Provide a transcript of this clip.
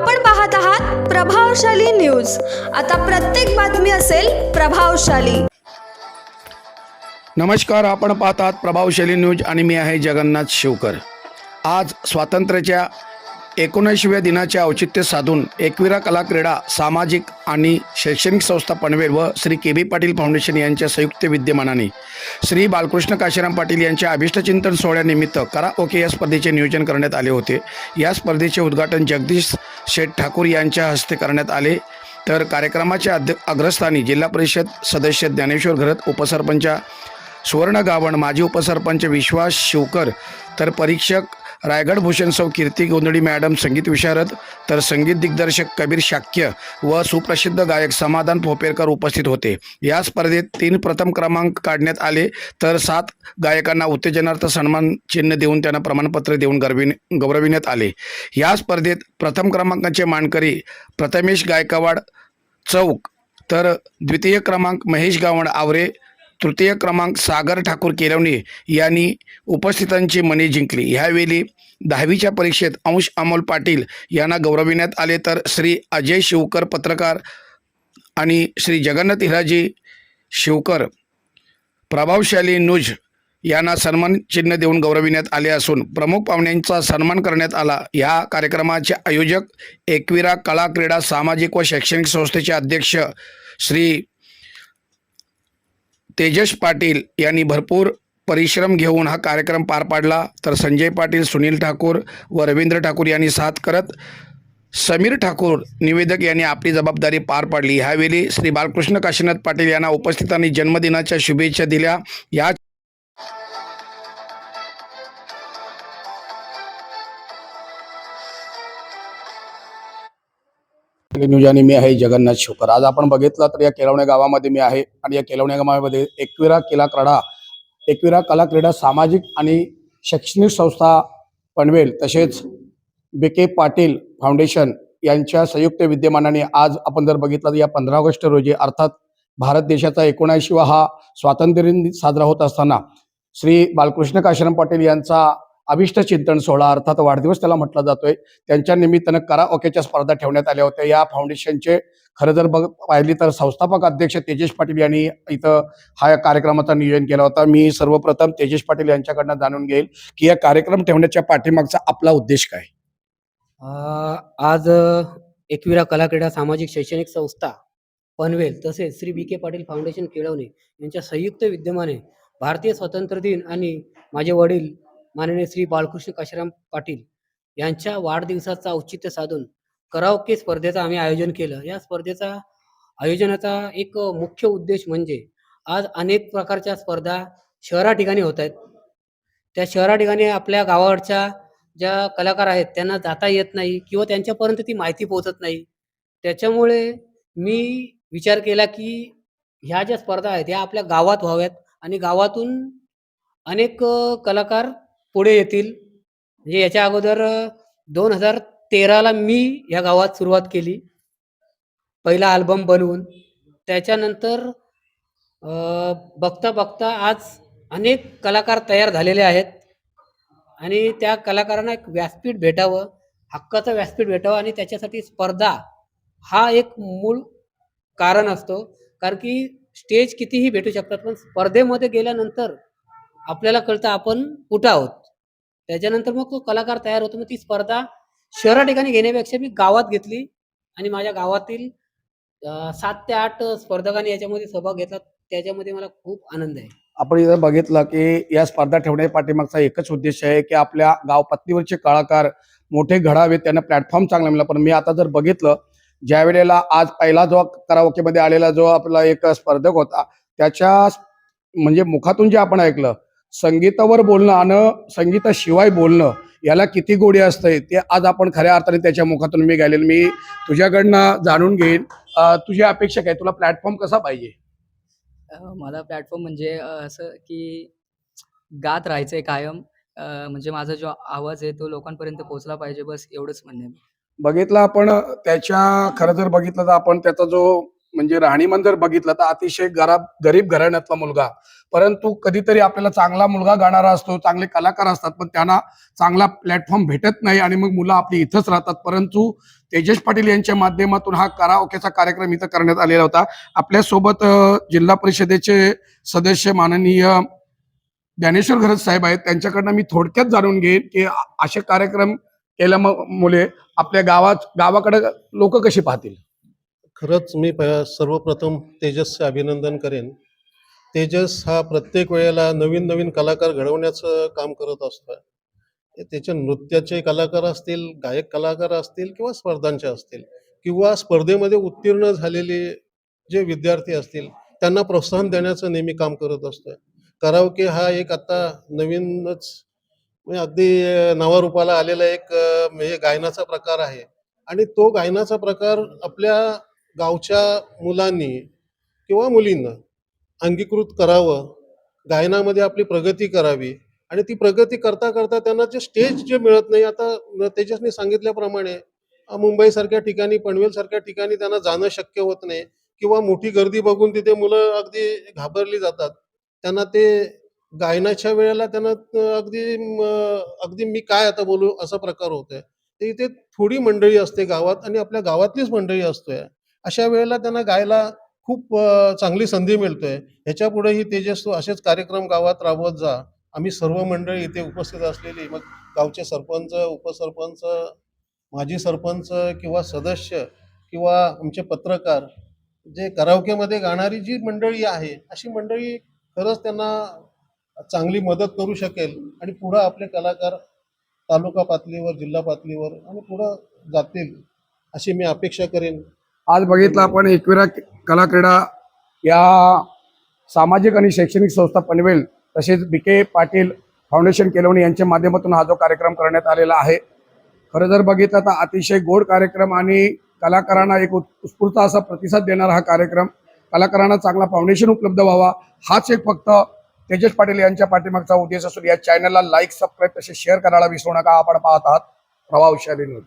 आपण पाहत आहात प्रभावशाली न्यूज. आता प्रत्येक बातमी असेल प्रभावशाली. नमस्कार आपण पाहतात प्रभावशाली न्यूज आणि मी आहे जगन्नाथ शिवकर. आज स्वातंत्र्याच्या एकोणऐंशीव्या दिनाचे औचित्य साधून एकविरा कला क्रीडा सामाजिक आणि शैक्षणिक संस्था पनवेल व Shri K B Patil foundation यांच्या संयुक्त विद्यमानाने श्री बालकृष्ण काशीराम पाटील यांच्या अभिष्टचिंतन सोहळ्यानिमित्त करा ओके या स्पर्धेचे नियोजन करण्यात आले होते. या स्पर्धेचे उद्घाटन जगदीश शेठ ठाकूर यांच्या हस्ते करण्यात आले. तर कार्यक्रमाच्या अध्य अग्रस्थानी जिल्हा परिषद सदस्य ज्ञानेश्वर घरत उपसरपंच सुवर्ण गावण माजी उपसरपंच विश्वास शिवकर तर परीक्षक रायगड भूषण सौ कीर्ती गोंधळी मॅडम संगीत विशारद तर संगीत दिग्दर्शक कबीर शाक्य व सुप्रसिद्ध गायक समाधान पोपेरकर उपस्थित होते. या स्पर्धेत तीन प्रथम क्रमांक काढण्यात आले तर सात गायकांना उत्तेजनार्थ सन्मान चिन्ह देऊन त्यांना प्रमाणपत्र देऊन गौरविन गौरविण्यात आले. या स्पर्धेत प्रथम क्रमांकाचे मानकरी प्रथमेश गायकवाड चौक तर द्वितीय क्रमांक महेश गावण आवरे तृतीय क्रमांक सागर ठाकूर केलवणे यांनी उपस्थितांची मने जिंकली. ह्यावेळी दहावीच्या परीक्षेत अंश अमोल पाटील यांना गौरविण्यात आले तर श्री अजय शिवकर पत्रकार आणि श्री जगन्नाथ हिराजी शिवकर प्रभावशाली नुज यांना सन्मान चिन्ह देऊन गौरविण्यात आले असून प्रमुख पाहुण्यांचा सन्मान करण्यात आला. या कार्यक्रमाचे आयोजक एकविरा कला क्रीडा सामाजिक व शैक्षणिक संस्थेचे अध्यक्ष श्री तेजस पाटील यांनी भरपूर परिश्रम घेऊन हा कार्यक्रम पार पाडला. तर संजय पाटील सुनील ठाकूर व रवींद्र ठाकूर यांनी साथ करत समीर ठाकूर निवेदक यांनी आपली जबाबदारी पार पाडली. ह्यावेळी श्री बालकृष्ण काशीनाथ पाटील यांना उपस्थितांनी जन्मदिनाच्या शुभेच्छा दिल्या. या न्यूज आणि मी आहे जगन्नाथ शिवकर. आज आपण बघितलं तर या केलवणे गावामध्ये मी आहे आणि या केलवणे गावामध्ये एकविरा किला क्रीडा एकविरा कला क्रीडा सामाजिक आणि शैक्षणिक संस्था पनवेल तसेच बी के पाटील फाउंडेशन यांच्या संयुक्त विद्यमानाने आज आपण जर बघितलं तर या पंधरा ऑगस्ट रोजी अर्थात भारत देशाचा एकोणऐंशीवा हा स्वातंत्र्य दिन साजरा होत असताना श्री बालकृष्ण काशीराम पाटील यांचा अभिष्ट चिंतन सोहळा अर्थात वाढदिवस त्याला म्हटला जातोय. त्यांच्या निमित्तानं करा ओकेच्या स्पर्धा ठेवण्यात आल्या होत्या. या फाउंडेशनचे खरं जर बघ पाहिली तर संस्थापक अध्यक्ष तेजेश पाटील यांनी इथं हा कार्यक्रमाचा नियोजन केला होता. मी सर्वप्रथम तेजेश पाटील यांच्याकडनं जाणून घेईल की या कार्यक्रम ठेवण्याच्या पाठीमागचा आपला उद्देश काय? आज एकविरा कला क्रीडा सामाजिक शैक्षणिक संस्था पनवेल तसेच Shri B K Patil foundation Kelavane यांच्या संयुक्त विद्यमाने भारतीय स्वातंत्र्य दिन आणि माझे वडील माननीय श्री बाळकृष्ण काशीराम पाटील यांच्या वाढदिवसाचा औचित्य साधून कराओके स्पर्धेचं आम्ही आयोजन केलं. या स्पर्धेचा आयोजनाचा एक मुख्य उद्देश म्हणजे आज अनेक प्रकारच्या स्पर्धा शहरा ठिकाणी होत आहेत. त्या शहरा ठिकाणी आपल्या गावाकडच्या ज्या कलाकार आहेत त्यांना जाता येत नाही किंवा त्यांच्यापर्यंत ती माहिती पोहोचत नाही. त्याच्यामुळे मी विचार केला की ह्या ज्या स्पर्धा आहेत ह्या आपल्या गावात व्हाव्यात आणि गावातून अनेक कलाकार पुढे येतील. म्हणजे याच्या अगोदर दोन हजार तेराला मी ह्या गावात सुरुवात केली. पहिला अल्बम बनवून. त्याच्यानंतर बघता बघता आज अनेक कलाकार तयार झालेले आहेत. आणि त्या कलाकारांना एक व्यासपीठ भेटावं हक्काचं व्यासपीठ भेटावं आणि त्याच्यासाठी स्पर्धा हा एक मूळ कारण असतो. कारण की स्टेज कितीही भेटू शकतात पण स्पर्धेमध्ये गेल्यानंतर आपल्याला कळतं आपण कुठं आहोत. त्याच्यानंतर मग तो कलाकार तयार होतो. मग ती स्पर्धा शहरा ठिकाणी घेण्यापेक्षा मी गावात घेतली आणि माझ्या गावातील सात ते आठ स्पर्धकांनी याच्यामध्ये सहभाग घेतला. त्याच्यामध्ये मला खूप आनंद आहे. आपण इथं बघितलं की या स्पर्धा ठेवण्याच्या पाठीमागचा एकच उद्देश आहे की आपल्या गाव कलाकार मोठे घडावेत. त्यांना प्लॅटफॉर्म चांगला मिळाला. पण मी आता जर बघितलं ज्या वेळेला आज पहिला जो कराओकेमध्ये आलेला जो आपला एक स्पर्धक होता त्याच्या म्हणजे मुखातून जे आपण ऐकलं संगीतावर बोलणं आणि संगीताशिवाय बोलणं याला किती गोडी असते ते आज आपण खऱ्या अर्थाने त्याच्या मुखातून मी गायलेलं मी तुझ्याकडनं जाणून घेईन. तुझी अपेक्षा काय? तुला प्लॅटफॉर्म कसा पाहिजे? मला प्लॅटफॉर्म म्हणजे असं की गात राहायचंय कायम. म्हणजे माझा जो आवाज आहे तो लोकांपर्यंत पोहोचला पाहिजे बस एवढंच म्हणणं बघितलं आपण त्याच्या खरं जर बघितलं तर आपण त्याचा जो म्हणजे राहणीमान जर बघितलं तर अतिशय गराब गरीब घराण्यातला मुलगा. परंतु कधीतरी आपल्याला चांगला मुलगा गाणारा असतो चांगले कलाकार असतात पण त्यांना चांगला प्लॅटफॉर्म भेटत नाही आणि मग मुलं आपली इथंच राहतात. परंतु तेजस पाटील यांच्या माध्यमातून हा कराओकेचा कार्यक्रम इथं करण्यात आलेला होता. आपल्यासोबत जिल्हा परिषदेचे सदस्य माननीय ज्ञानेश्वर घरत साहेब आहेत. त्यांच्याकडनं मी थोडक्यात जाणून घेईन की असे कार्यक्रम केल्यामुळे आपल्या गावात गावाकडे लोक कशी पाहतील? खरंच मी प सर्वप्रथम तेजसचे अभिनंदन करेन. तेजस हा प्रत्येक वेळेला नवीन नवीन कलाकार घडवण्याचं काम करत असतो त्याच्या त्याचे नृत्याचे कलाकार असतील गायक कलाकार असतील किंवा स्पर्धांचे असतील किंवा स्पर्धेमध्ये उत्तीर्ण झालेले जे विद्यार्थी असतील त्यांना प्रोत्साहन देण्याचं नेहमी काम करत असतोय. करावके हा एक आता नवीनच म्हणजे अगदी नावारूपाला आलेला एक म्हणजे गायनाचा प्रकार आहे. आणि तो गायनाचा प्रकार आपल्या गावच्या मुलांनी किंवा मुलींना अंगीकृत करावं गायनामध्ये आपली प्रगती करावी आणि ती प्रगती करता करता त्यांना जे स्टेज जे मिळत नाही आता तेजसने सांगितल्याप्रमाणे मुंबईसारख्या ठिकाणी पनवेलसारख्या ठिकाणी त्यांना जाणं शक्य होत नाही किंवा मोठी गर्दी बघून तिथे मुलं अगदी घाबरली जातात. त्यांना ते गायनाच्या वेळेला त्यांना अगदी अगदी मी काय आता बोलू असा प्रकार होतोय. तर इथे थोडी मंडळी असते गावात आणि आपल्या गावातलीच मंडळी असतोय. अशा वेळेला त्यांना गायला खूप चांगली संधी मिळतोय. ह्याच्या पुढेही तेजस तू असेच कार्यक्रम गावात राबवत जा. आम्ही सर्व मंडळी इथे उपस्थित असलेली मग गावचे सरपंच उपसरपंच माजी सरपंच किंवा सदस्य किंवा आमचे पत्रकार जे करावकेमध्ये गाणारी जी मंडळी आहे अशी मंडळी खरंच त्यांना चांगली मदत करू शकेल आणि पुढं आपले कलाकार तालुका पातळीवर जिल्हा पातळीवर आणि पुढं जातील अशी मी अपेक्षा करेन. आज बघितलं आपण एकविरा कला क्रीडा या सामाजिक आणि शैक्षणिक संस्था पनवेल तसेच बी के पाटील फाउंडेशन केलवणी यांच्या माध्यमातून हा जो कार्यक्रम करण्यात आलेला आहे. खरं जर बघितलं तर अतिशय गोड कार्यक्रम आणि कलाकारांना एक उत्स्फूर्त असा प्रतिसाद देणारा हा कार्यक्रम. कलाकारांना चांगला फाउंडेशन उपलब्ध व्हावा हाच एक फक्त तेजस पाटील यांच्या पाठीमागचा उद्देश असून या चॅनलला लाईक सबस्क्राईब तसे शेअर करायला विसरू नका. आपण पाहत आहात प्रभावशाली न्यूज